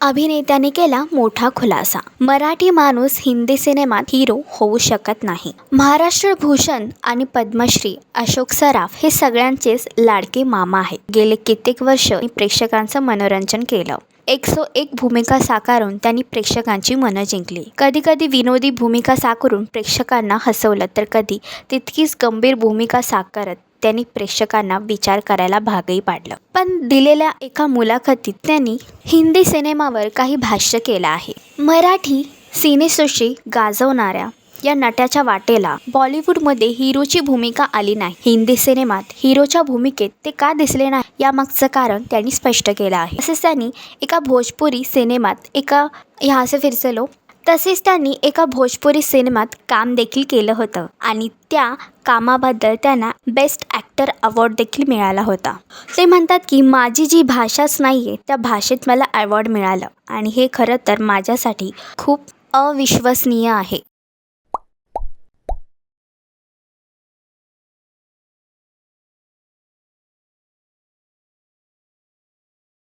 अभिनेत्याने केला मोठा खुलासा. मराठी माणूस हिंदी सिनेमात हिरो होऊ शकत नाही. महाराष्ट्र भूषण आणि पद्मश्री अशोक सराफ हे सगळ्यांचेच लाडके मामा आहेत. गेले कित्येक वर्ष प्रेक्षकांचं मनोरंजन केलं. एकसो एक भूमिका साकारून त्यांनी प्रेक्षकांची मनं जिंकली. कधी कधी विनोदी भूमिका साकारून प्रेक्षकांना हसवलं तर कधी तितकीच गंभीर भूमिका साकारत त्यांनी प्रेक्षकांना विचार करायला भागही पाडलं. पण दिलेल्या एका मुलाखतीत त्यांनी हिंदी सिनेमावर काही भाष्य केलं आहे. मराठी सिनेसृष्टी गाजवणाऱ्या या नट्याच्या वाटेला बॉलिवूडमध्ये हिरोची भूमिका आली नाही. हिंदी सिनेमात हिरोच्या भूमिकेत ते का दिसले नाही यामागचं कारण त्यांनी स्पष्ट केलं आहे. तसेच त्यांनी एका भोजपुरी सिनेमात एका यहाँ फिरसेलो लो तसेच त्यांनी एका भोजपुरी सिनेमात काम देखील केलं होतं. आणि त्या कामाबद्दल त्यांना बेस्ट ॲक्टर अवॉर्ड देखील मिळाला होता. ते म्हणतात की माझी जी भाषाच नाही आहे त्या भाषेत मला अवॉर्ड मिळालं. आणि हे खरं तर माझ्यासाठी खूप अविश्वसनीय आहे.